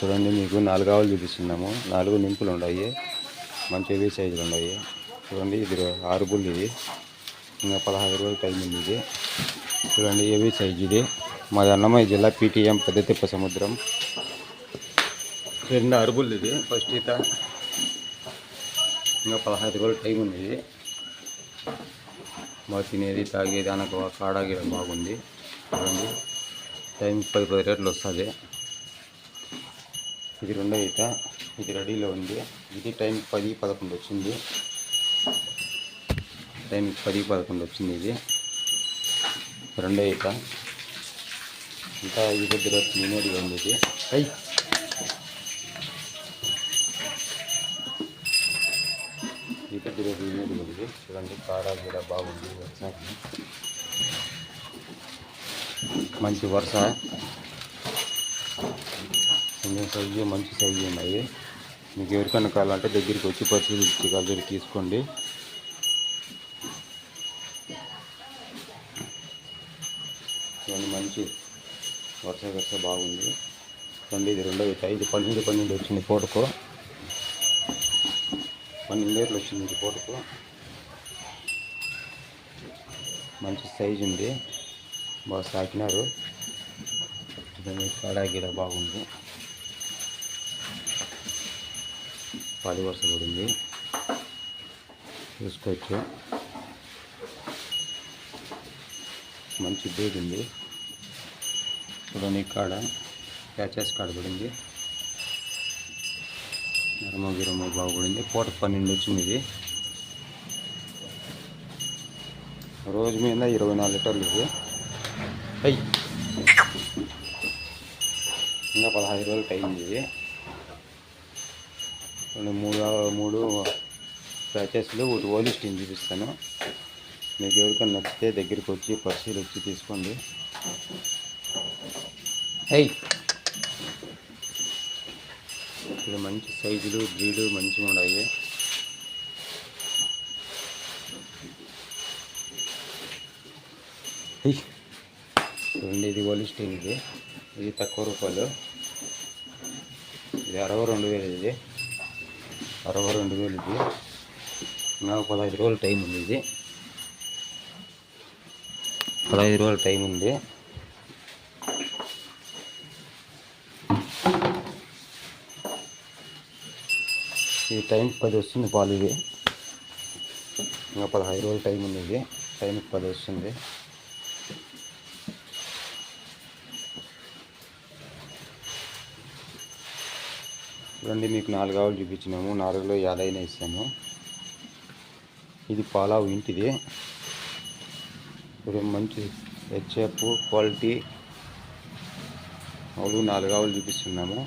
చూడండి మీకు నాలుగు ఆవులు చూపిస్తున్నాము. నాలుగు నింపులు ఉన్నాయి మంచి హెవీ సైజులు ఉన్నాయి చూడండి ఇది ఆరు బుల్ ఇది. ఇంకా పదహారు రోజులు టైం ఉంది ఇది. చూడండి హెవీ సైజు ఇది. మాది అన్నమయ్య జిల్లా పీటీఎం పెద్దతిప్ప సముద్రం. రెండు అరుబుల్ ఇది ఫస్ట్ ఈత. ఇంకా పదహైదు రోజులు టైం ఉంది ఇది. బాగా తినేది తాగేది అనక కాడ గీడ బాగుంది. చూడండి టైం పది పది రేట్లు వస్తుంది. ఇది రెండో ఈత. ఇది రెడీలో ఉంది. ఇది టైం పది పదకొండు వచ్చింది. టైం పది పదకొండు వచ్చింది ఇది. రెండో ఈత. ఇంకా ఈ దగ్గర మినేది ఉంది ఇది. అయ్యి ఈ దగ్గర మినేది ఉంది చూడండి కాడా గీడ బాగుంది. వర్షాకి. మంచి వరుస కొంచెం సైజు మంచి సైజు ఉన్నాయి. మీకు ఎవరికైనా కావాలంటే దగ్గరికి వచ్చి పరిశీలించి కలిసి తీసుకోండి. మంచి వరుస వరుస బాగుంది. రెండు ఇది రెండో ఇది ఐదు పన్నెండు పన్నెండు వచ్చింది పూటకు. పన్నెండు ఏళ్ళు వచ్చింది ఇది పూటకు. మంచి సైజు ఉంది. బాగా సాకినారు. కాడా గిడ బాగుంది. పది వరుస పడింది చూసుకోవచ్చు మంచి బేడ్ ఉంది చూడండి కాడ ప్యాచెస్ కాడ పడింది నరమ గిరమ బాగుపడింది పూట పన్నెండు వచ్చింది ఇది రోజు మీద ఇరవై నాలుగు లీటర్లు ఇది అయ్యి ఇంకా పదహైదు రోజులు టైం ఉంది ఇది రెండు మూడు మూడు ప్యాచెస్లు ఒకటి ఓలీ స్టీమ్ చూపిస్తాను. మీకు ఎవరికైనా నచ్చితే దగ్గరికి వచ్చి పరిశీలించి తీసుకోండి. అయ్యి ఇక్కడ మంచి సైజులు బ్రీడు మంచిగా ఉన్నాయి. అయ్యి చూడండి ఇది ఓలిస్టీన్ ఇది ఇది తక్కువ రూపాయలు. ఇది అరవై రెండు వేలు ఇది. అరవై రెండు వేలు ఇది. నాకు పదహైదు రోజులు టైం ఉంది ఇది. పదహైదు రోజులు టైం ఉంది. ఈ టైం పది వస్తుంది పాలు ఇది ఇంకా పదహైదు రోజులు టైం ఉంది ఇది. టైంకి పది వస్తుంది. చూడండి మీకు నాలుగు ఆవులు చూపించినాము. నాలుగులో యాదైనా ఇస్తాము ఇది పాలావు ఇంటిది. ఇప్పుడు మంచి హెచ్ఎఫ్ క్వాలిటీ. ఆవులు నాలుగు ఆవులు చూపిస్తున్నాము.